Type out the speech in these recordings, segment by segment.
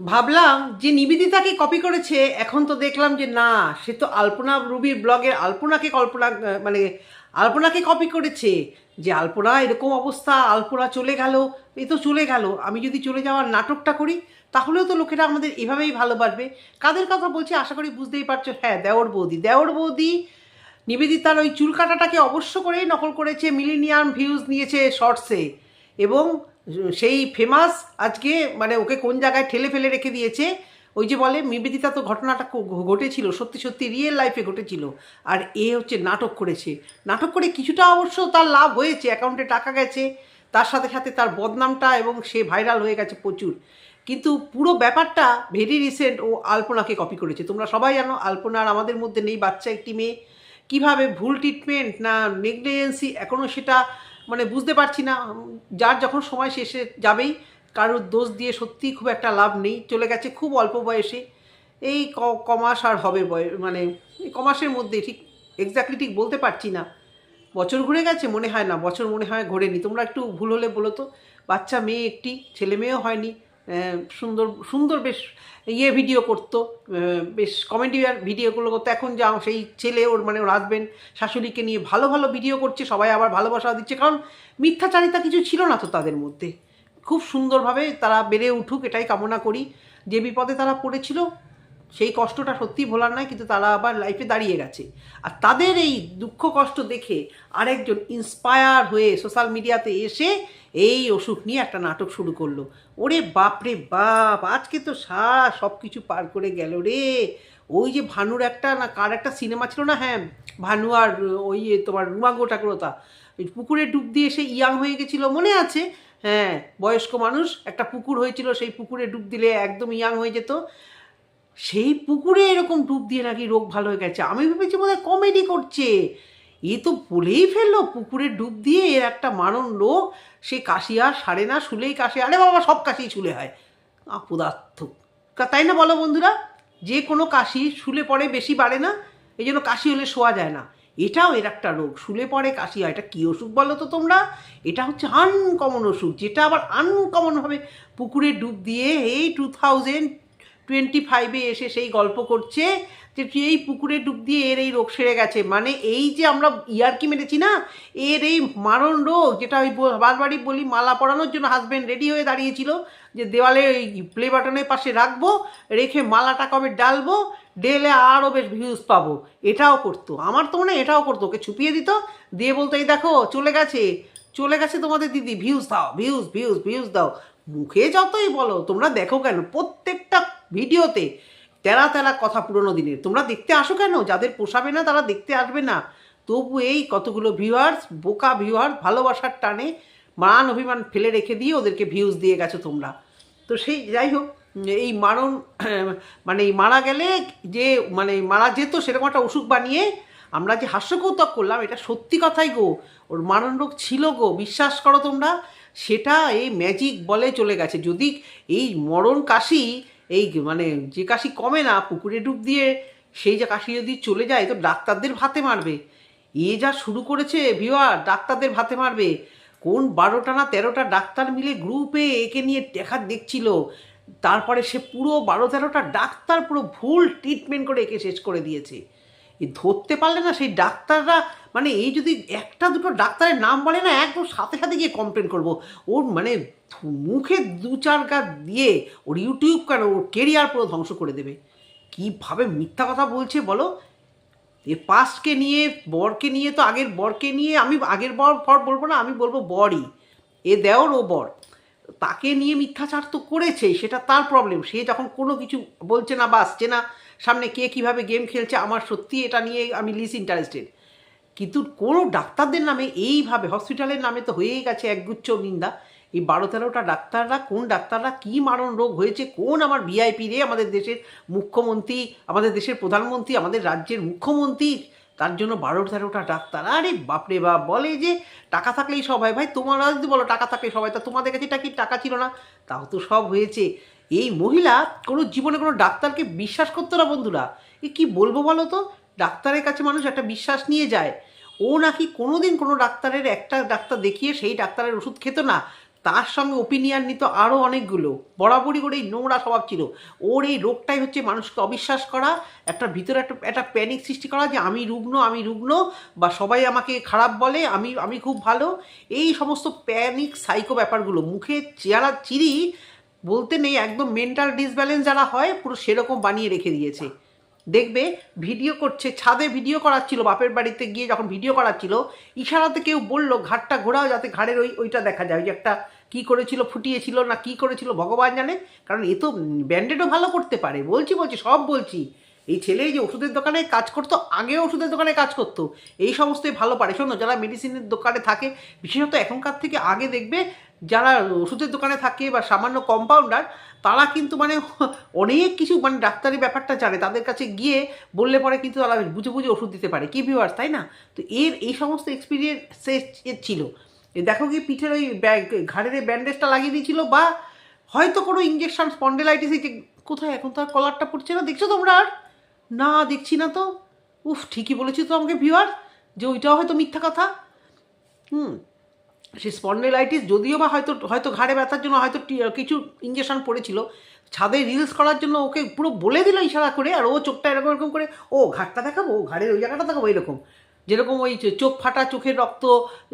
ভাবলাম যে নিবেদিতাকে কপি করেছে, এখন তো দেখলাম যে না, সে তো আলপনা রুবির ব্লগের আলপনাকে কল্পনা মানে আলপনাকে কপি করেছে, যে আলপনা এরকম অবস্থা, আলপনা চলে গেল, এ তো চলে গেল, আমি যদি চলে যাওয়ার নাটকটা করি, তাহলেও তো লোকেরা আমাদের এভাবেই ভালোবাসবে। কাদের কথা বলছি, আশা করি বুঝতেই পারছ হ্যাঁ দেওর বৌদি দেওর বৌদি নিবেদিতার ওই চুল কাটাটাকে অবশ্য করেই নকল করেছে, মিলিনিয়াম ভিউজ নিয়েছে শর্টসে এবং সেই ফেমাস আজকে মানে ওকে কোন জায়গায় ঠেলে ফেলে রেখে দিয়েছে? ওই যে বলে, নিবেদিতা তো ঘটনাটা ঘটেছিল, সত্যি সত্যি রিয়েল লাইফে ঘটেছিল। আর এ হচ্ছে নাটক করেছে। নাটক করে কিছুটা অবশ্য তার লাভ হয়েছে অ্যাকাউন্টে টাকা গেছে। তার সাথে সাথে তার বদনামটা এবং সে ভাইরাল হয়ে গেছে প্রচুর। কিন্তু পুরো ব্যাপারটা ভেরি রিসেন্ট ও আলপনাকে কপি করেছে। তোমরা সবাই জানো আলপনা আর আমাদের মধ্যে নেই বাচ্চা একটি মেয়ে। কীভাবে ভুল ট্রিটমেন্ট না নেগলিজেন্সি এখনও সেটা মানে বুঝতে পারছি না যার যখন সময় শেষে যাবেই, কারোর দোষ দিয়ে সত্যি খুব একটা লাভ নেই, চলে গেছে খুব অল্প বয়সে। এই কমাস আর হবে বয়- মানে কমাসের মধ্যে ঠিক এক্স্যাক্টলি ঠিক বলতে পারছি না। বছর ঘুরে গেছে, মনে হয় না, বছর মনে হয় ঘোরেনি। তোমরা একটু ভুল হলে বলো তো, বাচ্চা মেয়ে একটি, ছেলে মেয়েও হয়নি। সুন্দর সুন্দর বেশ ইয়ে ভিডিও করতো বেশ কমেডি ভিডিওগুলো করতো। এখন যা সেই ছেলে ওর মানে ওর হাজবেন্ড শাশুড়িকে নিয়ে ভালো ভালো ভিডিও করছে, সবাই আবার ভালোবাসা দিচ্ছে। কারণ মিথ্যাচারিতা কিছু ছিল না তো তাদের মধ্যে। খুব সুন্দরভাবে তারা বেড়ে উঠুক, এটাই কামনা করি। যে বিপদে তারা পড়েছিল সেই কষ্টটা সত্যিই ভোলার নয়, কিন্তু তারা আবার লাইফে দাঁড়িয়ে গেছে। আর তাদের এই দুঃখ কষ্ট দেখে আরেকজন ইন্সপায়ার হয়ে সোশ্যাল মিডিয়াতে এসে এই অসুখ নিয়ে একটা নাটক শুরু করল। ওরে বাপ রে বাপ, আজকে তো সারা সব কিছু পার করে গেল রে। ওই যে ভানুর একটা না, কার একটা সিনেমা ছিল না হ্যাঁ ভানু আর ওই তোমার রুমা গোটাকুরতা পুকুরে ডুব দিয়ে সে ইয়াং হয়ে গেছিল, মনে আছে? হ্যাঁ বয়স্ক মানুষ, একটা পুকুর হয়েছিল, সেই পুকুরে ডুব দিলে একদম ইয়াং হয়ে যেত। সেই পুকুরে এরকম ডুব দিয়ে নাকি রোগ ভালো হয়ে গেছে। আমি ভেবেছি বোধহয় কমেডি করছে। এ তো বলেই ফেলল, পুকুরে ডুব দিয়ে এর একটা মারণ রোগ সে কাশি আর সারে না, শুলেই কাশি। আরে বাবা, সব কাশি শুলে হয়। আপদার্থ তাই না বলো বন্ধুরা? যে কোনো কাশি শুলে পড়ে বেশি বাড়ে না, এই জন্য কাশি হলে শোয়া যায় না। এটাও এর একটা রোগ। শুলে পড়ে কাশি হয়। এটা কী অসুখ বলো তো তোমরা? এটা হচ্ছে আনকমন অসুখ যেটা আবার আনকমনভাবে পুকুরে ডুব দিয়ে এই টু থাউজেন্ড টোয়েন্টি ফাইভে এসে সেই গল্প করছে যে, তুই এই পুকুরে ডুব দিয়ে এর এই রোগ সেরে গেছে। মানে এই যে আমরা ইয়ারকি মেরেছি না? এর এই মারণ রোগ, যেটা ওই বারবারই বলি মালা পরানোর জন্য হাজব্যান্ড রেডি হয়ে দাঁড়িয়েছিল যে, দেওয়ালে ওই প্লে বাটনের পাশে রাখব, রেখে মালাটা কবে ডালবো ডেলে আরও বেশ ভিউজ পাবো। এটাও করতো। আমার তো মনে এটাও করতো। ওকে ছুপিয়ে দিত, দিয়ে বলতো, এই দেখো, চলে গেছে চলে গেছে তোমাদের দিদি ভিউজ দাও ভিউজ ভিউজ ভিউজ দাও। মুখে যতই বলো, তোমরা দেখো কেন, প্রত্যেকটা ভিডিওতে তেরা তেরা কথা পুরোনো দিনের। তোমরা দেখতে আসো কেন? যাদের পোষাবে না, তারা দেখতে আসবে না। তবু এই কতগুলো ভিউয়ার্স বোকা ভিউয়ার ভালোবাসার টানে মান অভিমান ফেলে রেখে দিয়ে ওদেরকে ভিউজ দিয়ে গেছো তোমরা। তো সেই, যাই হোক, এই মারণ মানে এই মারা গেলে যে মানে মারা যেত সেরকম একটা অসুখ বানিয়ে আমরা যে হাস্যকৌতক করলাম, এটা সত্যি কথাই গো। ওর মারণ রোগ ছিল গো, বিশ্বাস করো তোমরা। সেটা এই ম্যাজিক বলে চলে গেছে। যদি এই মরণ কাশি এই মানে যে কাশি কমে না, পুকুরে ডুব দিয়ে সেই যে কাশি যদি চলে যায়, তো ডাক্তারদের ভাতে মারবে। এ যা শুরু করেছে ভিওয়ার, ডাক্তারদের ভাতে মারবে। কোন বারোটা না তেরোটা ডাক্তার মিলে গ্রুপে একে নিয়ে দেখা দেখছিল। তারপরে সে পুরো বারো তেরোটা ডাক্তার পুরো ভুল ট্রিটমেন্ট করে একে শেষ করে দিয়েছে। এ ধরতে পারলে না সেই ডাক্তাররা মানে এই যদি একটা দুটো ডাক্তারের নাম বলে না, একদম সাথে সাথে গিয়ে কমপ্লেন করব। ওর মানে মুখে দু চার গা দিয়ে ওর ইউটিউব কেন, ওর কেরিয়ার পুরো ধ্বংস করে দেবে। কীভাবে মিথ্যা কথা বলছে বলো? এ পাস্টকে নিয়ে, বরকে নিয়ে তো আগের বরকে নিয়ে আমি আগের বর, ফর বলব না, আমি বলব বরই। এ দেওর ও বর। তাকে নিয়ে মিথ্যাচার তো করেছে, সেটা তার প্রবলেম সে যখন কোনো কিছু বলছে না বা আসছে না সামনে কে কীভাবে গেম খেলছে, আমার সত্যি এটা নিয়ে আমি লিস ইন্টারেস্টেড কিন্তু কোনো ডাক্তারদের নামে এইভাবে হসপিটালের নামে তো হয়েই গেছে একগুচ্ছ নিন্দা। এই বারো তেরোটা ডাক্তাররা, কোন ডাক্তাররা কী মারণ রোগ হয়েছে, কোন আমার ভিআইপি রে আমাদের দেশের মুখ্যমন্ত্রী, আমাদের দেশের প্রধানমন্ত্রী, আমাদের রাজ্যের মুখ্যমন্ত্রী, তার জন্য বারো তেরোটা ডাক্তার। আরে বাপরে বাপ, বলে যে টাকা থাকলেই সব হয়। ভাই, তোমরা যদি বলো টাকা থাকলে সবাই তা তোমাদের কাছে কি টাকা ছিল না? তাও তো সব হয়েছে। এই মহিলা কোনো জীবনে কোনো ডাক্তারকে বিশ্বাস করতো না বন্ধুরা। এ কি বলব বলো তো? ডাক্তারের কাছে মানুষ একটা বিশ্বাস নিয়ে যায়। ও নাকি কোনো দিন কোনো ডাক্তারের একটা ডাক্তার দেখিয়ে সেই ডাক্তারের ওষুধ খেত না। তার সঙ্গে ওপিনিয়ন নিত আরও অনেকগুলো। বরাবরই করে এই নোংরা স্বভাব ছিল। ওর এই রোগটাই হচ্ছে মানুষকে অবিশ্বাস করা, একটা ভিতরে একটা একটা প্যানিক সৃষ্টি করা যে আমি রুগ্ন আমি রুগ্ন বা সবাই আমাকে খারাপ বলে, আমি আমি খুব ভালো। এই সমস্ত প্যানিক সাইকো ব্যাপারগুলো, মুখে চেহারা চিরি বলতে নেই, একদম মেন্টাল ডিসব্যালেন্স যারা হয়, পুরো সেরকম বানিয়ে রেখে দিয়েছে। দেখবে ভিডিও করছে, ছাদে ভিডিও করাচ্ছিল, বাপের বাড়িতে গিয়ে যখন ভিডিও করাচ্ছিল, ইশারাতে কেউ বলল, ঘাটটা ঘোরাও যাতে ঘাড়ের ওই, ওইটা দেখা যায়। ওই যে একটা কী করেছিল, ফুটিয়েছিল না কী করেছিল, ভগবান জানে। কারণ এ তো ব্যান্ডেডও ভালো করতে পারে। বলছি বলছি, সব বলছি। এই ছেলে যে ওষুধের দোকানে কাজ করতো আগে ওষুধের দোকানে কাজ করতো। এই সমস্তই ভালো পারে। শোনো, যারা মেডিসিনের দোকানে থাকে, বিশেষত এখনকার থেকে আগে দেখবে যারা ওষুধের দোকানে থাকে বা সামান্য কম্পাউন্ডার তারা কিন্তু মানে অনেক কিছু মানে ডাক্তারি ব্যাপারটা জানে। তাদের কাছে গিয়ে বললে পরে কিন্তু তারা বুঝে বুঝে ওষুধ দিতে পারে। কি ভিউয়ার্স তাই না? তো এর, এই সমস্ত এক্সপিরিয়েন্স ছিল। দেখো কি পিঠের ওই ব্যাগ, ঘাড়ের ব্যান্ডেজটা লাগিয়ে দিয়েছিল বা হয়তো কোনো ইঞ্জেকশন স্পন্ডেলাইটিস যে কোথায়? এখন তো আর কলারটা পড়ছে না। দেখছ তোমরা আর? না, দেখছি না তো। উফ, ঠিকই বলেছি তো আমাকে ভিউয়ার যে ওইটাও হয়তো মিথ্যা কথা। হুম সে স্পন্ডেলাইটিস যদিও বা হয়তো হয়তো ঘাড়ে ব্যথার জন্য হয়তো কিছু ইঞ্জেকশন পড়েছিল, ছাদে রিলস করার জন্য ওকে পুরো বলে দিল ইশারা করে, আর ও চোখটা এরকম এরকম করে, ও, ঘাটটা দেখাবো, ও ঘাড়ের ওই জায়গাটা দেখাবো, এরকম। যেরকম ওই চোখ ফাটা চোখের রক্ত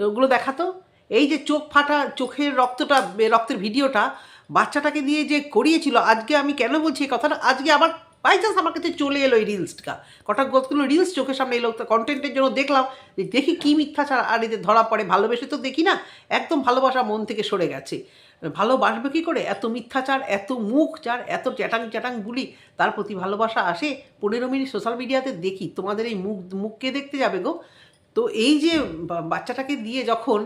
ওগুলো দেখাতো। এই যে চোখ ফাটা চোখের রক্তটা রক্তের ভিডিওটা বাচ্চাটাকে দিয়ে যে করিয়েছিল, আজকে আমি কেন বলছি এই কথাটা? আজকে আবার বাই চান্স আমার কাছে চলে এলো এই রিলসটা কটা কতগুলো রিলস চোখের সামনে এলো কন্টেন্টের জন্য দেখলাম, দেখি কী মিথ্যাচার আর এদের ধরা পড়ে। ভালোবেসে তো দেখি না, একদম ভালোবাসা মন থেকে সরে গেছে। ভালোবাসবে কী করে? এত মিথ্যাচার, এত মুখ, যার এত চ্যাটাং চ্যাটাং বুলি তার প্রতি ভালোবাসা আসে পনেরো মিনিট সোশ্যাল মিডিয়াতে দেখি, তোমাদের এই মুখ, মুখকে দেখতে যাবে গো। তো এই যে বাচ্চাটাকে দিয়ে যখন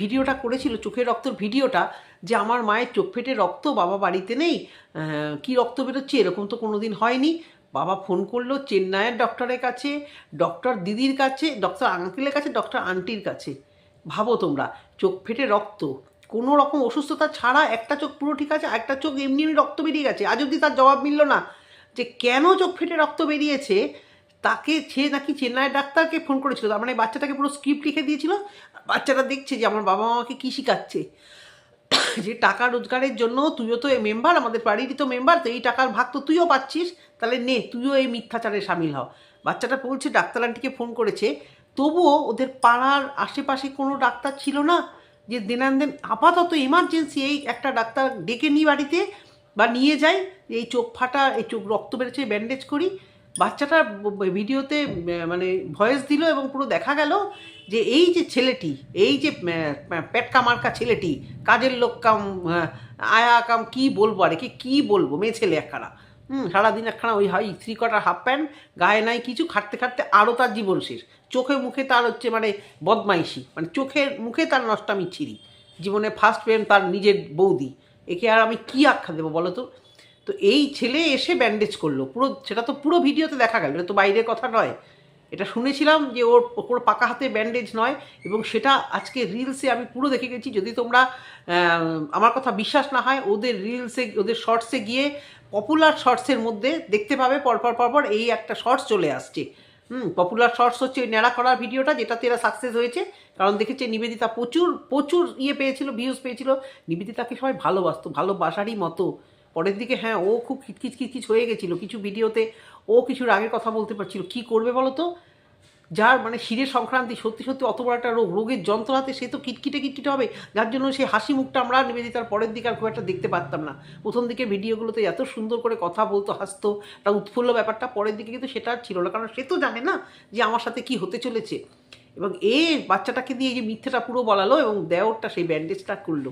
ভিডিওটা করেছিল, চোখের রক্তর ভিডিওটা যে আমার মায়ের চোখ ফেটে রক্ত বাবা বাড়িতে নেই কি রক্ত বেরোচ্ছে এরকম তো কোনো দিন হয়নি। বাবা ফোন করল চেন্নাইয়ের ডক্টরের কাছে, ডক্টর দিদির কাছে, ডক্টর আঙ্কেলের কাছে, ডক্টর আন্টির কাছে। ভাবো তোমরা, চোখ ফেটে রক্ত, কোনো রকম অসুস্থতা ছাড়া একটা চোখ পুরো ঠিক আছে একটা চোখ এমনি এমনি রক্ত বেরিয়ে গেছে। আজ অবধি তার জবাব মিলল না যে কেন চোখ ফেটে রক্ত বেরিয়েছে, তাকে সে নাকি চেন্নাইয়ের ডাক্তারকে ফোন করেছিল। তার মানে বাচ্চাটাকে পুরো স্ক্রিপ্ট লিখে দিয়েছিল। বাচ্চাটা দেখছে যে আমার বাবা মাকে কী শেখাচ্ছে। যে টাকা রোজগারের জন্য তুইও তো এই মেম্বার আমাদের বাড়িরই তো মেম্বার তো এই টাকার ভাগ তো তুইও পাচ্ছিস। তাহলে নে, তুইও এই মিথ্যাচারে সামিল হ। বাচ্চাটা বলছে, ডাক্তার আন্টিকে ফোন করেছে। তবুও ওদের পাড়ার আশেপাশে কোনো ডাক্তার ছিল না, যে দিনান দিন আপাতত এমার্জেন্সি এই একটা ডাক্তার ডেকে নিই বাড়িতে বা নিয়ে যাই এই চোখ ফাটা, এই চোখ রক্ত বেরোচ্ছে ব্যান্ডেজ করি। বাচ্চাটা ভিডিওতে মানে ভয়েস দিল এবং পুরো দেখা গেল যে এই যে ছেলেটি, এই যে পেটকা মার্কা ছেলেটি, কাজের লোক কাম আয়া কাম কি বলব আর কি কি বলব? মেয়ে ছেলে একখানা। হুম, সারাদিন একখানা ওই হাই থ্রি কটার হাফ প্যান্ট, গায়ে নাই কিছু, খাটতে খাটতে আরও তার জীবন শেষ। চোখে মুখে তার হচ্ছে মানে বদমাইশি মানে চোখের মুখে তার নষ্টামি ছিরি জীবনে ফার্স্ট প্রেম তার নিজের বৌদি। একে আর আমি কি আখ্যা দেবো বলো তো? তো এই ছেলে এসে ব্যান্ডেজ করল। পুরো, সেটা তো পুরো ভিডিওতে দেখা গেল, এটা তো বাইরের কথা নয়। এটা শুনেছিলাম যে ওর ওপর পাকা হাতে ব্যান্ডেজ নয় এবং সেটা আজকে রিলসে আমি পুরো দেখে গেছি। যদি তোমরা আমার কথা বিশ্বাস না হয়, ওদের রিলসে ওদের শর্টসে গিয়ে পপুলার শর্টসের মধ্যে দেখতে পাবে পরপর পরপর এই একটা শর্টস চলে আসছে। হুম পপুলার শর্টস হচ্ছে ওই ন্যাড়া করার ভিডিওটা যেটাতে এরা সাকসেস হয়েছে। কারণ দেখেছে নিবেদিতা প্রচুর প্রচুর ইয়ে পেয়েছিল ভিউজ পেয়েছিল। নিবেদিতাকে সবাই ভালোবাসতো, ভালোবাসারই মতো। পরের দিকে হ্যাঁ ও খুব খিচখিচ খিচখিচ হয়ে গেছিল। কিছু ভিডিওতে ও কিছুর আগে কথা বলতে পারছিল। কি করবে বলো তো? যার মানে শিরের সংক্রান্তি সত্যি সত্যি অত বড় একটা রোগ, রোগের যন্ত্রণাতে সে তো কিটকিটে কিটকিটে হবে। যার জন্য সেই হাসি মুখটা আমরা নিবেদিতার পরের দিকে আর খুব একটা দেখতে পারতাম না। প্রথম দিকে ভিডিওগুলোতে এত সুন্দর করে কথা বলতো, হাসতো একটা উৎফুল্ল ব্যাপারটা পরের দিকে কিন্তু সেটা আর ছিল না। কারণ সে তো জানে না যে আমার সাথে কি হতে চলেছে। এবং এ বাচ্চাটাকে দিয়ে যে মিথ্যেটা পুরো বলালো এবং দেওরটা সেই ব্যান্ডেজটা করল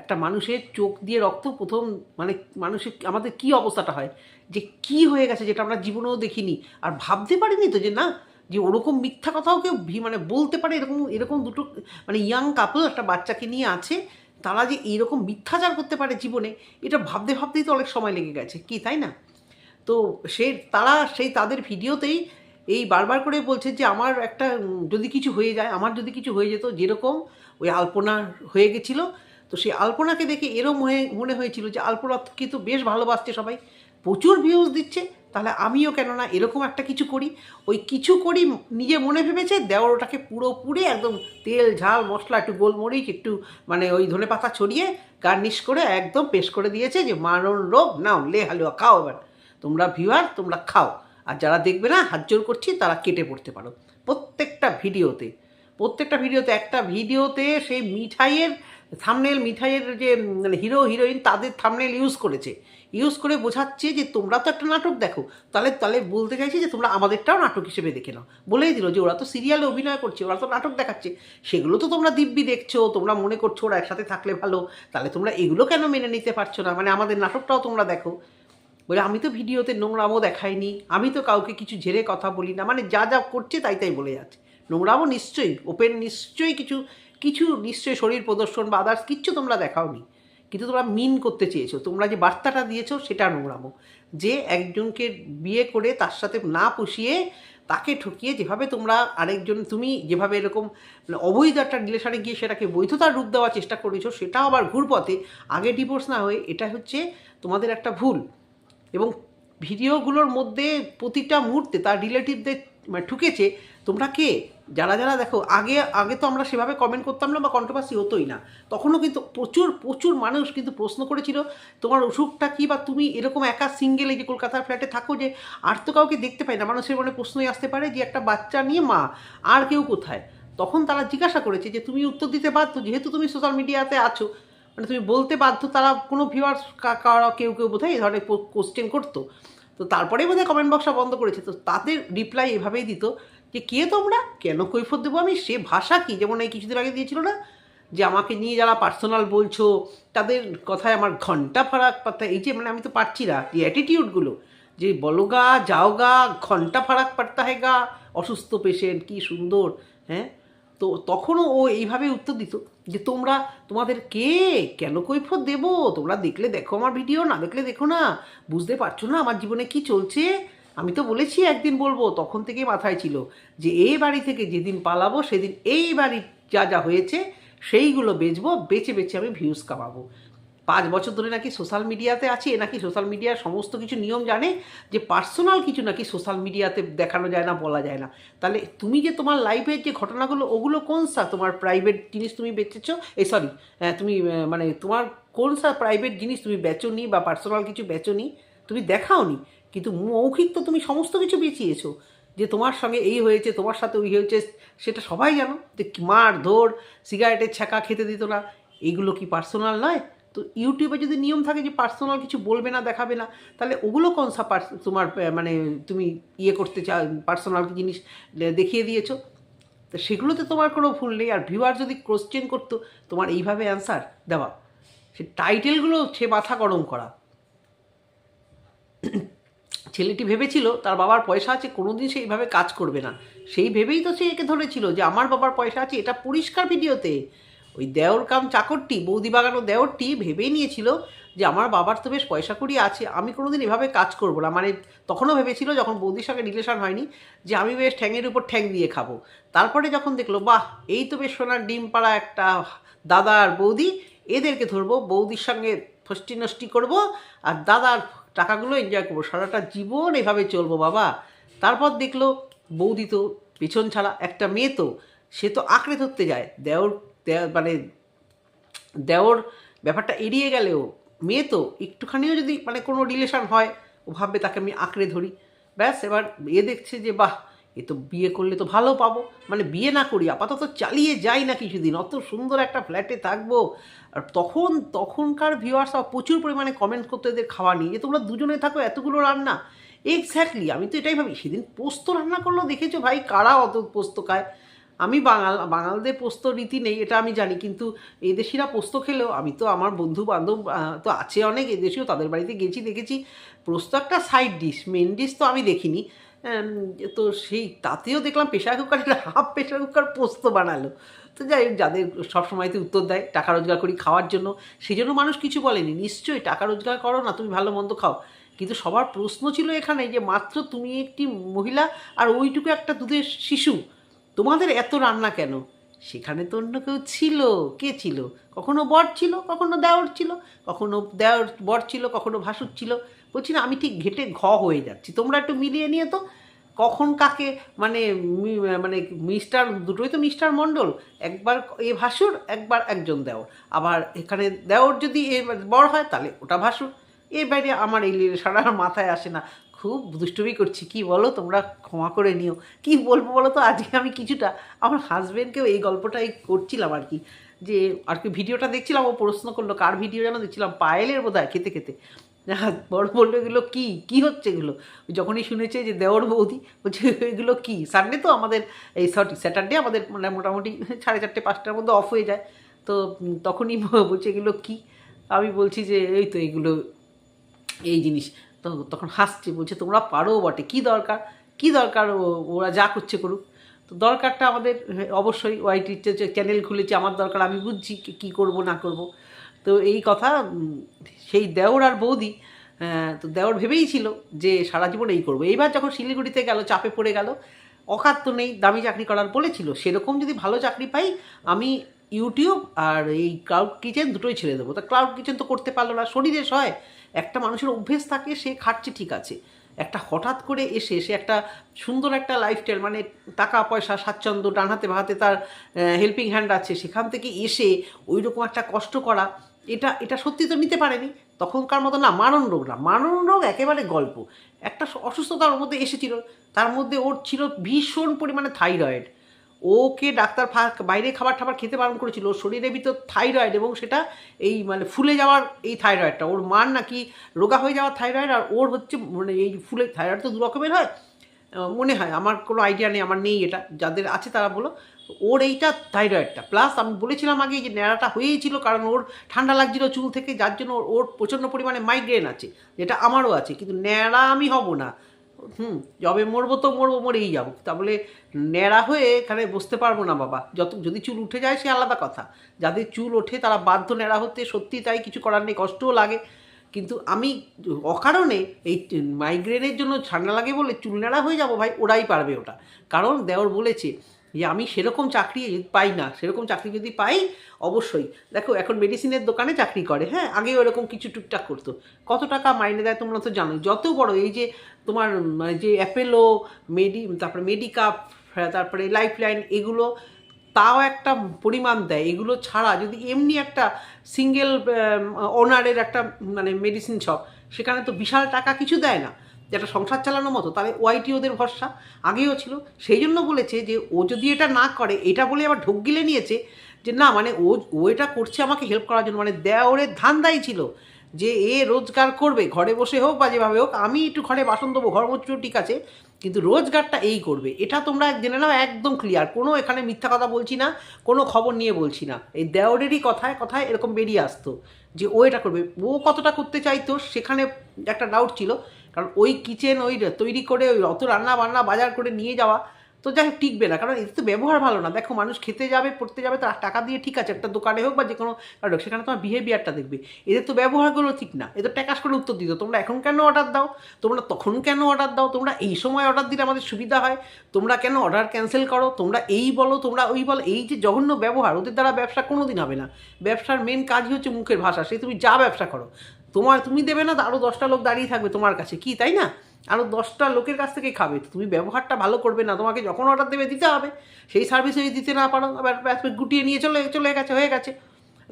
একটা মানুষের চোখ দিয়ে রক্ত প্রথম মানে মানুষের আমাদের কি অবস্থাটা হয়? যে কি হয়ে গেছে যেটা আমরা জীবনেও দেখিনি। আর ভাবতে পারিনি তো যে না, যে ওরকম মিথ্যা কথাও কেউ মানে বলতে পারে এরকম এরকম দুটো মানে ইয়াং কাপল একটা বাচ্চাকে নিয়ে আছে, তারা যে এইরকম মিথ্যাচার করতে পারে জীবনে, এটা ভাবতে ভাবতেই তো অনেক সময় লেগে গেছে। কি, তাই না? তো সে, তারা সেই তাদের ভিডিওতেই এই বারবার করে বলছে যে আমার একটা যদি কিছু হয়ে যায়, আমার যদি কিছু হয়ে যেত, যেরকম ওই আলপনা হয়ে গেছিল তো সেই আলপনাকে দেখে এরম হয়ে, মনে হয়েছিল যে আলপনা কিন্তু বেশ ভালোবাসছে সবাই। প্রচুর ভিউজ দিচ্ছে, তাহলে আমিও কেন না এরকম একটা কিছু করি। ওই কিছু করি নিজে মনে ভেবেছে দেওর ওটাকে পুরোপুরি একদম তেল, ঝাল, মশলা, একটু গোলমরিচ, একটু মানে ওই ধনে পাতা ছড়িয়ে গার্নিশ করে একদম পেশ করে দিয়েছে যে মারণ রোগ, নাও, লে হালুয়া, খাও এবার। তোমরা ভিউয়ার তোমরা খাও। আর যারা দেখবে না, হাত জোর করছি, তারা কেটে পড়তে পারো। প্রত্যেকটা ভিডিওতে প্রত্যেকটা ভিডিওতে, একটা ভিডিওতে সেই মিঠাইয়ের থামনেল মিঠাইয়ের যে মানে হিরো হিরোইন তাদের থামনেল ইউজ করেছে। ইউজ করে বোঝাচ্ছে যে তোমরা তো একটা নাটক দেখো। তাহলে তাহলে বলতে চাইছি যে তোমরা আমাদেরটাও নাটক হিসেবে দেখে নাও। বলেই দিল যে ওরা তো সিরিয়ালে অভিনয় করছে, ওরা তো নাটক দেখাচ্ছে। সেগুলো তো তোমরা দিব্যি দেখছ, তোমরা মনে করছ ওরা একসাথে থাকলে ভালো। তাহলে তোমরা এগুলো কেন মেনে নিতে পারছ না? মানে আমাদের নাটকটাও তোমরা দেখো। বলে, আমি তো ভিডিওতে নোংরামও দেখাইনি। আমি তো কাউকে কিছু ঝেড়ে কথা বলি না। মানে যা যা করছে তাই তাই বলে যাচ্ছে। নোংরামও নিশ্চয়ই ওপেন নিশ্চয়ই কিছু কিছু নিশ্চয়ই শরীর প্রদর্শন বা আদার্স কিচ্ছু তোমরা দেখাওনি। কিন্তু তোমরা মিন করতে চেয়েছো। তোমরা যে বার্তাটা দিয়েছ সেটা নোংরামো। যে একজনকে বিয়ে করে তার সাথে না পুষিয়ে তাকে ঠকিয়ে যেভাবে তোমরা আরেকজন, তুমি যেভাবে এরকম অবৈধ একটা রিলেশনে গিয়ে সেটাকে বৈধতার রূপ দেওয়ার চেষ্টা করেছ সেটাও আবার ঘুরপথে। আগে ডিভোর্স না হয়ে এটা হচ্ছে তোমাদের একটা ভুল। এবং ভিডিওগুলোর মধ্যে প্রতিটা মুহূর্তে তার রিলেটিভদের মানে ঠুকেছে, তোমরা কে? যারা যারা দেখো, আগে আগে তো আমরা সেভাবে কমেন্ট করতাম না বা কন্ট্রোভার্সি হতোই না। তখনও কিন্তু প্রচুর প্রচুর মানুষ কিন্তু প্রশ্ন করেছিল, তোমার অসুখটা কী বা তুমি এরকম একা সিঙ্গেল এই যে কলকাতার ফ্ল্যাটে থাকো যে, আর তো কাউকে দেখতে পাই না। মানুষের মনে প্রশ্নই আসতে পারে যে, একটা বাচ্চা নিয়ে মা, আর কেউ কোথায়? তখন তারা জিজ্ঞাসা করেছে যে, তুমি উত্তর দিতে বাধ্য? যেহেতু তুমি সোশ্যাল মিডিয়াতে আছো মানে তুমি বলতে বাধ্য তারা কোনো ভিউয়ার্স কেউ কেউ বোধহয় এই ধরনের কোশ্চেন করতো। তো তারপরেই বোধহয় কমেন্ট বক্সটা বন্ধ করেছে। তো তাদের রিপ্লাই এভাবেই দিত যে, কে তোমরা? কেন কৈফত দেবো আমি? সে ভাষা কি? যেমন এই কিছুদিন আগে দিয়েছিল না, যে আমাকে নিয়ে যারা পার্সোনাল বলছো, তাদের কথায় আমার ঘণ্টা ফারাক পাতা এই যে মানে আমি তো পারছি না যে অ্যাটিটিউডগুলো যে বলো গা, যাও গা, ঘণ্টা ফারাক পাত্তা পারতা হেগা অসুস্থ পেশেন্ট কি সুন্দর হ্যাঁ? তো তখনও ও এইভাবে উত্তর দিত। যে তোমরা তোমাদের কে? কেন কৈফত দেবো? তোমরা দেখলে দেখো আমার ভিডিও না দেখলে দেখো না। বুঝতে পারছ না আমার জীবনে কি চলছে? আমি তো বলেছি একদিন বলব, তখন থেকে মাথায় ছিল যে এই বাড়ি থেকে যেদিন পালাবো, সেদিন এই বাড়ির যা যা হয়েছে, সেইগুলো বেচবো বেছে বেছে আমি ভিউজ কামাবো। পাঁচ বছর ধরে নাকি সোশ্যাল মিডিয়াতে আছে, এ নাকি সোশ্যাল মিডিয়ার সমস্ত কিছু নিয়ম জানে যে পার্সোনাল কিছু নাকি সোশ্যাল মিডিয়াতে দেখানো যায় না, বলা যায় না। তাহলে তুমি যে তোমার লাইফের যে ঘটনাগুলো, ওগুলো কোন সা তোমার প্রাইভেট জিনিস তুমি বেচেছ? এই সরি তুমি মানে তোমার কোন সা প্রাইভেট জিনিস তুমি বেচোনি বা পার্সোনাল কিছু বেচোনি? তুমি দেখাওনি, কিন্তু মৌখিক তো তুমি সমস্ত কিছু বেঁচিয়েছো। যে তোমার সঙ্গে এই হয়েছে, তোমার সাথে ওই হয়েছে, সেটা সবাই জানো। যে মার ধর সিগারেটের ছাকা খেতে দিত না এইগুলো কি পার্সোনাল নয়? তো ইউটিউবে যদি নিয়ম থাকে যে পার্সোনাল কিছু বলবে না, দেখাবে না, তাহলে ওগুলো কোন সা তোমার মানে তুমি ইয়ে করতে চাও পার্সোনাল জিনিস দেখিয়ে দিয়েছ? তো সেগুলোতে তোমার কোনো ভুল নেই। আর ভিউয়ার যদি কোশ্চেন করতো, তোমার এইভাবে অ্যান্সার দেওয়া। সে টাইটেলগুলো সে মাথা গরম করা। ছেলেটি ভেবেছিল, তার বাবার পয়সা আছে, কোনোদিন সে এইভাবে কাজ করবে না। সেই ভেবেই তো সে একে ধরেছিল যে, আমার বাবার পয়সা আছে, এটা পরিষ্কার ভিডিওতে ওই দেওর কাম চাকরটি বৌদি বাগানো দেওরটি ভেবেই নিয়েছিল যে আমার বাবার তো বেশ পয়সা কড়ি আছে, আমি কোনোদিন এভাবে কাজ করব না। মানে তখনও ভেবেছিল যখন বৌদির সঙ্গে রিলেশন হয়নি যে আমি বেশ ঠ্যাংয়ের উপর ঠ্যাং দিয়ে খাব। তারপরে যখন দেখল, বাহ, এই তো বেশ সোনার ডিম পাড়া একটা দাদা আর বৌদি, এদেরকে ধরবো, বৌদির সঙ্গে ফষ্টি নষ্টি করব আর দাদার টাকাগুলো এনজয় করব, সারাটা জীবন এভাবে চলবো বাবা। তারপর দেখল, বৌদি তো পেছন ছাড়া একটা মেয়ে তো, সে তো আঁকড়ে ধরতে যায়। দেওর মানে দেওর ব্যাপারটা এড়িয়ে গেলেও, মেয়ে তো একটুখানিও যদি মানে কোনো রিলেশন হয়, ও ভাববে তাকে আমি আঁকড়ে ধরি। ব্যাস, এবার এ দেখছে যে, বাহ, এ তো বিয়ে করলে তো ভালো পাবো। মানে বিয়ে না করি, আপাতত চালিয়ে যাই না কিছুদিন, অত সুন্দর একটা ফ্ল্যাটে থাকব। আর তখন, তখনকার ভিউয়ার্স প্রচুর পরিমাণে কমেন্ট করতে এদের খাওয়া নিয়ে, যে তোমরা দুজনে থাকো, এতগুলো রান্না। এক্স্যাক্টলি আমি তো এটাই ভাবি, সেদিন পোস্ত রান্না করল দেখেছ ভাই, কারা অত পোস্ত খায়? আমি বাঙাল, বাঙালদের পোস্ত রীতি নেই, এটা আমি জানি, কিন্তু এদেশিরা পোস্ত খেলেও, আমি তো আমার বন্ধু বান্ধব তো আছে অনেক এদেশীয়, তাদের বাড়িতে গেছি, দেখেছি, পোস্ত একটা সাইড ডিশ মেন ডিশ তো আমি দেখিনি তো সেই তাতেও দেখলাম pressure cooker half pressure cooker পোস্ত বানালো, তো যাই হোক, যাদের সবসময়তে উত্তর দেয় টাকা রোজগার করি খাওয়ার জন্য, সেই জন্য মানুষ কিছু বলেনি, নিশ্চয়ই টাকা রোজগার করো না, তুমি ভালো মন্দ খাও, কিন্তু সবার প্রশ্ন ছিল এখানে যে মাত্র তুমি একটি মহিলা আর ওইটুকু একটা দুধের শিশু তোমাদের এত রান্না কেন? সেখানে তো অন্য কেউ ছিল। কে ছিল? কখনো বর ছিল, কখনো দেওর ছিল, কখনো দেওর বর ছিল, কখনো ভাসুর ছিল। বলছি না, আমি ঠিক ঘেটে ঘ হয়ে যাচ্ছি। তোমরা একটু মিলিয়ে নিয়ে তো, কখন কাকে মানে মানে মিস্টার দুটোই তো মিস্টার মণ্ডল। একবার এ ভাসুর, একবার একজন দেওর। আবার এখানে দেওর যদি এ বড় হয়, তাহলে ওটা ভাসুর। এর বাইরে আমার এই সারা মাথায় আসে না। খুব দুষ্টুমি করছি। কি বলো? তোমরা ক্ষমা করে নিও। কি বলব বলো তো? আজকে আমি কিছুটা আমার হাজব্যান্ডকেও এই গল্পটাই করছিলাম আর কি। যে আর কি ভিডিওটা দেখছিলাম, ও প্রশ্ন করল, কার ভিডিও যেন দেখছিলাম, পায়েলের বোধ হয় খেতে। খেতে বড় বলল, এগুলো কী? কী হচ্ছে এগুলো? যখনই শুনেছে যে দেওর বৌদি, বলছে, এগুলো কী? সানডে তো আমাদের, এই সরি স্যাটারডে আমাদের মানে মোটামুটি সাড়ে চারটে, পাঁচটার মধ্যে অফ হয়ে যায়। তো তখনই বলছে, এগুলো কী? আমি বলছি যে, এই তো এগুলো, এই জিনিস। তো তখন হাসছে বলছে তোমরা পারো বটে কি দরকার? কি দরকার ওরা যা করছে করুক। তো দরকারটা আমাদের হ্যাঁ, অবশ্যই ওয়াইটির চ্যানেল খুলেছে আমার দরকার আমি বুঝছি কি- করব না করব। তো এই কথা সেই দেওর আর বৌদি আহ, তো দেওর ভেবেই ছিল যে সারা জীবন এই করব। এইবার যখন শিলিগুড়িতে গেল চাপে পড়ে গেল অকাত তো নেই দামি চাকরি করার বলেছিল সেরকম যদি ভালো চাকরি পাই আমি ইউটিউব আর এই ক্লাউড কিচেন দুটোই ছেড়ে দেবো। তা ক্লাউড কিচেন তো করতে পারল না, শরীরে সয় একটা মানুষের অভ্যেস থাকে, সে খাচ্ছে ঠিক আছে। একটা হঠাৎ করে এসে, সে একটা সুন্দর একটা লাইফস্টাইল মানে টাকা, পয়সা, স্বাচ্ছন্দ্য ডান হাতে বাহাতে তার হেল্পিং হ্যান্ড আছে, সেখান থেকে এসে ওই রকম একটা কষ্ট করা, এটা এটা সত্যি তো নিতে পারেনি। তখনকার মতো না, মারণ রোগ না। মারণ রোগ একেবারে গল্প। একটা অসুস্থতার মধ্যে এসেছিল, তার মধ্যে ওর ছিল ভীষণ পরিমাণে থাইরয়েড ওকে ডাক্তার বাইরে খাবার টাবার খেতে বারণ করেছিল। ওর শরীরের ভিতর থাইরয়েড এবং সেটা এই মানে ফুলে যাওয়ার এই থাইরয়েডটা। ওর মার নাকি রোগা হয়ে যাওয়ার থাইরয়েড আর ওর হচ্ছে মানে এই ফুলে থাইরয়েড তো দু রকমের হয়। মনে হয়। আমার কোনো আইডিয়া নেই, আমার নেই এটা। যাদের আছে তারা বলো। ওর এইটা থাইরয়েডটা। প্লাস আমি বলেছিলাম আগে যে ন্যাড়াটা হয়েই ছিল কারণ ওর ঠান্ডা লাগছিল চুল থেকে, যার জন্য ওর প্রচণ্ড পরিমাণে মাইগ্রেন আছে, যেটা আমারও আছে। কিন্তু ন্যাড়া আমি হব না। হুম, যবে মরবো তো মরবো, মরেই যাব। তাহলে ন্যাড়া হয়ে এখানে বসতে পারব না বাবা। যত, যদি চুল উঠে যায় সে আলাদা কথা। যাদের চুল ওঠে, তারা বাধ্য ন্যাড়া হতে, সত্যি তাই কিছু করার নেই, কষ্টও লাগে। কিন্তু আমি অকারণে এই মাইগ্রেনের জন্য ঠান্ডা লাগে বলে চুল ন্যাড়া হয়ে যাব ভাই, ওরাই পারবে ওটা। কারণ দেওর বলেছে যে আমি সেরকম চাকরি পাই না সেরকম চাকরি যদি পাই অবশ্যই। দেখো এখন মেডিসিনের দোকানে চাকরি করে হ্যাঁ? আগেও এরকম কিছু টুকটাক করতো। কত টাকা মাইনে দেয় তোমরা তো জানোই। যত বড় এই যে তোমার মানে যে অ্যাপেলো মেডি তারপরে মেডিকাপ হ্যাঁ, তারপরে লাইফ লাইন এগুলো তাও একটা পরিমাণ দেয়। এগুলো ছাড়া যদি এমনি একটা সিঙ্গেল ওনারের একটা মানে মেডিসিন শপ সেখানে তো বিশাল টাকা কিছু দেয় না। যেটা সংসার চালানোর মতো, তাহলে ওয়াইটি ওদের ভরসা। আগেও ছিল। সেই জন্য বলেছে যে, ও যদি এটা না করে, এটা বলে আবার ঢোক গিলে নিয়েছে যে, না মানে ও ও এটা করছে আমাকে হেল্প করার জন্য। মানে দেওরের ধান্দাই ছিল যে, এ রোজগার করবে, ঘরে বসে হোক বা যেভাবে হোক, আমি একটু ঘরে বাসন দেবো ঘর মুচড়ো ঠিক আছে, কিন্তু রোজগারটা এই করবে। এটা তোমরা জেনে নাও, একদম ক্লিয়ার কোনো এখানে মিথ্যা কথা বলছি না, কোনো খবর নিয়ে বলছি না। এই দেওরেরই কথায় কথায় এরকম বেরিয়ে আসতো যে, ও এটা করবে। ও কতটা করতে চাইতো, সেখানে একটা ডাউট ছিল। কারণ ওই কিচেন ওই তৈরি করে ওই অত রান্না বান্না বাজার করে নিয়ে যাওয়া তো যাই হোক টিকবে না। কারণ এতে তো ব্যবহার ভালো না। দেখো মানুষ খেতে যাবে পড়তে যাবে তার টাকা দিয়ে ঠিক আছে একটা দোকানে হোক বা যে কোনো হোক, সেখানে তোমার বিহেভিয়ারটা দেখবে। এদের তো ব্যবহারগুলো ঠিক না। এদের ট্যাকাস করে উত্তর দিত। তোমরা এখন কেন অর্ডার দাও? তোমরা তখন কেন অর্ডার দাও? তোমরা এই সময় অর্ডার দিলে আমাদের সুবিধা হয়। তোমরা কেন অর্ডার ক্যান্সেল করো? তোমরা এই বলো তোমরা ওই বলো। এই যে জঘন্য ব্যবহার ওদের দ্বারা ব্যবসা কোনো দিন হবে না। ব্যবসার মেন কাজই হচ্ছে মুখের ভাষা। সে তুমি যা ব্যবসা করো তোমার, তুমি দেবে না আরও দশটা লোক দাঁড়িয়ে থাকবে তোমার কাছে। কি, তাই না? আরও দশটা লোকের কাছ থেকে খাবে। তুমি ব্যবহারটা ভালো করবে না। তোমাকে যখন অর্ডার দেবে, দিতে হবে। সেই সার্ভিস যদি দিতে না পারো আবার গুটিয়ে নিয়ে চলে চলে গেছে, হয়ে গেছে।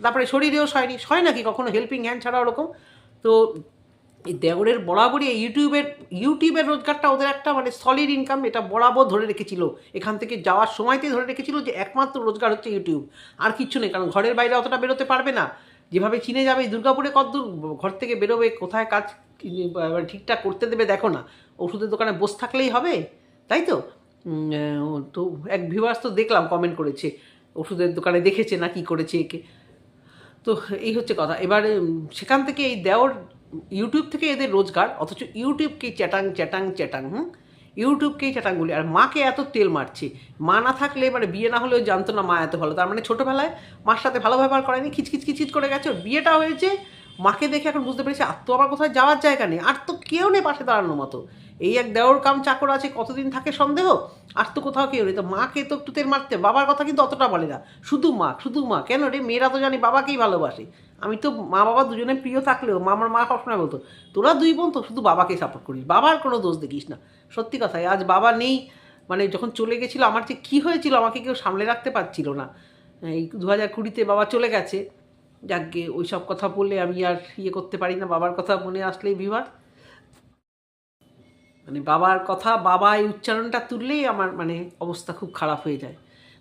তারপরে শরীরেও সয়নি। সয় নাকি কখনো? হেল্পিং হ্যান্ড ছাড়া ওরকম। তো এই দেওরের বরাবরই ইউটিউবের ইউটিউবের রোজগারটা ওদের একটা মানে সলিড ইনকাম এটা বরাবর ধরে রেখেছিল। এখান থেকে যাওয়ার সময়তেই ধরে রেখেছিল যে একমাত্র রোজগার হচ্ছে ইউটিউব। আর কিচ্ছু নেই, কারণ ঘরের বাইরে অতটা বেরোতে পারবে না। যেভাবে চিনে যাবে, দুর্গাপুরে কতদূর ঘর থেকে বেরোবে, কোথায় কাজ ঠিকঠাক করতে দেবে দেখো না। ওষুধের দোকানে বসে থাকলেই হবে, তাই তো? তো এক ভিউয়ার্স তো দেখলাম কমেন্ট করেছে, ওষুধের দোকানে দেখেছে না কি করেছে একে। তো এই হচ্ছে কথা। এবারে সেখান থেকে এই দেওয়ার ইউটিউব থেকে এদের রোজগার, অথচ ইউটিউবকে চ্যাটাং চ্যাটাং চ্যাটাং, হুম? ইউটিউবকেই চ্যাটাংগুলি আর মাকে এত তেল মারছে। মা না থাকলে মানে বিয়ে না হলেও জানতো না মা এত ভালো। তার মানে ছোটোবেলায় মার সাথে ভালো ব্যবহার করেনি খিচখিচ খিচখিচ করে গেছে। ওর বিয়েটা হয়েছে, মাকে দেখে এখন বুঝতে পেরেছি, আর তো আমার কোথাও যাওয়ার জায়গা নেই। আর তো কেউ নেই পাশে দাঁড়ানোর মতো। এই এক দেওর কাম চাকর আছে, কতদিন থাকে সন্দেহ? আর তো কোথাও কেউ নেই। তো মাকে তো একটু তেল মারতে বাবার কথা কিন্তু অতটা বলে না। শুধু মা শুধু মা। কেন রে? মেয়েরা তো জানি বাবাকেই ভালোবাসে। আমি তো মা বাবা দুজনে প্রিয় থাকলেও মা আমার মা সবসময় বলতো, তোরা দুই বোন তো শুধু বাবাকে সাপোর্ট করিস বাবার কোনো দোষ দেখিস না। সত্যি কথাই আজ বাবা নেই মানে যখন চলে গেছিল, আমার যে কী হয়েছিল আমাকে কেউ সামলে রাখতে পারছিল না। এই দু হাজার কুড়িতে বাবা চলে গেছে, যাকগে ওই সব কথা বললে আমি আর ইয়ে করতে পারি না, বাবার কথা মনে আসলেই বিভার। মানে বাবার কথা, বাবা এই উচ্চারণটা তুললেই আমার মানে অবস্থা খুব খারাপ হয়ে যায়।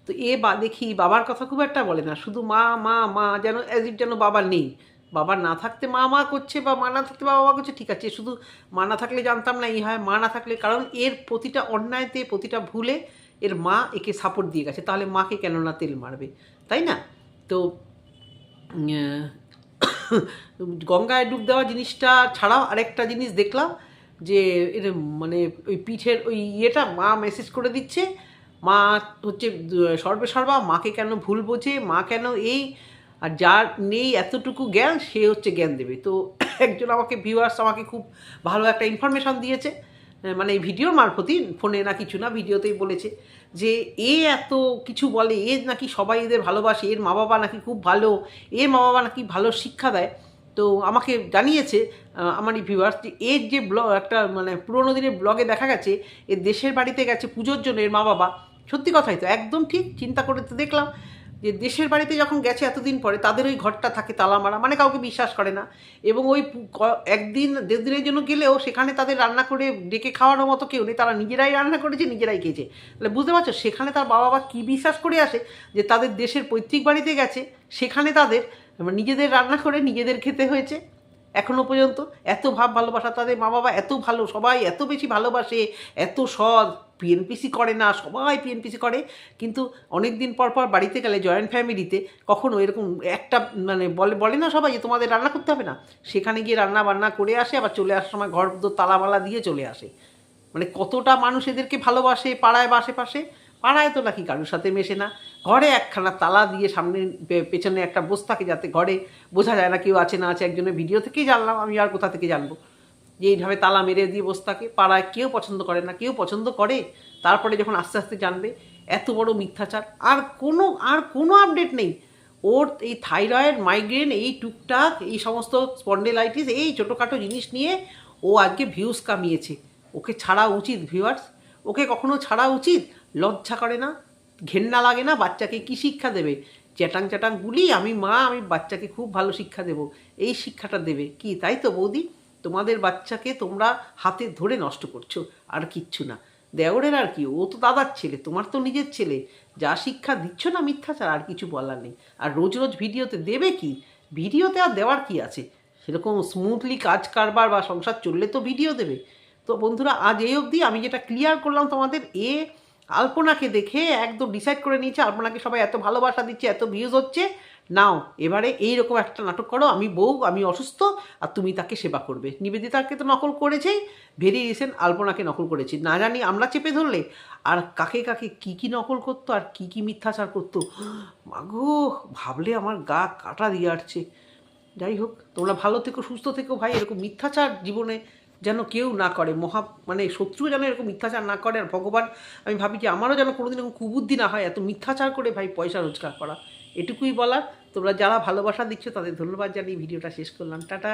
তো এ বা, দেখি বাবার কথা খুব একটা বলে না। শুধু মা মা মা, যেন অ্যাজ ইট যেন বাবা নেই। বাবা না থাকতে মা মা করছে বা মা না থাকতে বাবা, মা করছে, ঠিক আছে। শুধু মা না থাকলে জানতাম না, এই হয় মা না থাকলে, কারণ এর প্রতিটা অন্যায়তে, প্রতিটা ভুলে এর মা একে সাপোর্ট দিয়ে গেছে। তাহলে মাকে কেন না তেল মারবে? তাই না? তো গঙ্গায় ডুব দেওয়া জিনিসটা ছাড়াও আরেকটা জিনিস দেখলাম যে, এর মানে ওই পিঠের ওই ইয়েটা মা মেসেজ করে দিচ্ছে। মা হচ্ছে দ- সর্বে সর্বা, মাকে কেন ভুল বোঝে, মা কেন এই, আর যার নেই এতটুকু জ্ঞান, সে হচ্ছে জ্ঞান দেবে। তো একজন আমাকে ভিউয়ার্স আমাকে খুব ভালো একটা ইনফরমেশন দিয়েছে। মানে ভিডিওর মারফতই, ফোনে না কিছু না, ভিডিওতেই বলেছে যে, এ এত কিছু বলে, এ নাকি সবাই এদের ভালোবাসে, এর মা বাবা নাকি খুব ভালো, এর মা বাবা নাকি ভালো শিক্ষা দেয়। তো আমাকে জানিয়েছে আমার এই ভিউয়ার্স যে এর যে ব্লগ, একটা মানে পুরোনো দিনের ব্লগে দেখা গেছে এর দেশের বাড়িতে গেছে পুজোর জন্য এর মা বাবা। সত্যি কথাই তো, একদম ঠিক, চিন্তা করে তো দেখলাম যে দেশের বাড়িতে যখন গেছে এতদিন পরে, তাদের ওই ঘরটা থাকে তালা মারা মানে কাউকে বিশ্বাস করে না। এবং ওই একদিন দেড় দিনের জন্য গেলেও সেখানে তাদের রান্না করে ডেকে খাওয়ানোর মতো কেউ নেই, তারা নিজেরাই রান্না করেছে, নিজেরাই খেয়েছে। তাহলে বুঝতে পারছ, সেখানে তার বাবা বা কী বিশ্বাস করে আসে যে তাদের দেশের পৈতৃক বাড়িতে গেছে, সেখানে তাদের মানে নিজেদের রান্না করে নিজেদের খেতে হয়েছে। এখনও পর্যন্ত এত ভাব ভালোবাসা, তাদের মা বাবা এত ভালো, সবাই এত বেশি ভালোবাসে, এত সৎ। পিএনপিসি করে না, সবাই পিএনপিসি করে। কিন্তু অনেক দিন পর পর বাড়িতে গেলে জয়েন্ট ফ্যামিলিতে কখনো এরকম একটা মানে বলে বলে না সবাই যে তোমাদের রান্না করতে হবে না। সেখানে গিয়ে রান্না বান্না করে আসে, আবার চলে আসার সময় ঘর তালামালা দিয়ে চলে আসে। মানে কতটা মানুষ এদেরকে ভালোবাসে, পাড়ায় বা আশেপাশে? পাড়ায় তো নাকি কারোর সাথে মেশে না। ঘরে একখানা তালা দিয়ে সামনে পেছনে একটা বস থাকে যাতে ঘরে বোঝা যায় না কেউ আছে না আছে, একজনের ভিডিও থেকেই জানলাম, আমি আর কোথা থেকে জানব? যে এইভাবে তালা মেরে দিয়ে বসে থাকে, পাড়ায় কেউ পছন্দ করে না, কেউ পছন্দ করে, তারপরে যখন আস্তে আস্তে জানবে এত বড় মিথ্যাচার, আর কোনো আর কোনো আপডেট নেই। ওর এই থাইরয়েড, মাইগ্রেন, এই টুকটাক, এই সমস্ত স্পন্ডেলাইটিস, এই ছোটোখাটো জিনিস নিয়ে ও আজকে ভিউজ কামিয়েছে। ওকে ছাড়া উচিত, ভিউয়ার্স, ওকে কখনো ছাড়া উচিত, লজ্জা করে না। ঘেন্না লাগে না, বাচ্চাকে কি শিক্ষা দেবে? চ্যাটাং চ্যাটাং গুলি, আমি মা, আমি বাচ্চাকে খুব ভালো শিক্ষা দেব। এই শিক্ষাটা দেবে। কি, তাই তো বৌদি? তোমাদের বাচ্চাকে তোমরা হাতে ধরে নষ্ট করছ, আর কিচ্ছু না। দেওরের আর কি, ও তো দাদার ছেলে, তোমার তো নিজের ছেলে। যা শিক্ষা দিচ্ছ না মিথ্যাচার আর কিছু বলার নেই। আর রোজ রোজ ভিডিওতে দেবে কি? ভিডিওতে আর দেওয়ার কি আছে? সেরকম স্মুথলি কাজ কারবার বা সংসার চললে তো ভিডিও দেবে। তো বন্ধুরা, আজ এই অবধি আমি যেটা ক্লিয়ার করলাম তোমাদের, এ আলপনাকে দেখে একদম ডিসাইড করে নিয়েছে, আলপনাকে সবাই এত ভালোবাসা দিচ্ছে, এত ভিউজ হচ্ছে। নাও, এবারে এই রকম একটা নাটক করো, আমি বউ, আমি অসুস্থ, আর তুমি তাকে সেবা করবে। নিবেদিতাকে তো নকল করেছেই, ভেরি রিসেন্ট আলপনাকে নকল করেছি। না জানি আমরা চেপে ধরলে, আর কাকে কাকে কি কি নকল করতো, আর কি কি মিথ্যাচার করতো। মাগো, ভাবলে আমার গা কাটা দিয়ে আসছে। যাই হোক, তোমরা ভালো থেকো, সুস্থ থেকো ভাই, এরকম মিথ্যাচার জীবনে যেন কেউ না করে, মহা মানে শত্রু যেন এরকম মিথ্যাচার না করে, আর ভগবান, আমি ভাবি যে আমারও যেন কোনোদিন এরকম কুবুদ্ধি না হয়, এত মিথ্যাচার করে ভাই পয়সা রোজগার করা। এটুকুই বলার। তোমরা যারা ভালোবাসা দিচ্ছ তাদের ধন্যবাদ জানিয়ে ভিডিওটা শেষ করলাম। টাটা।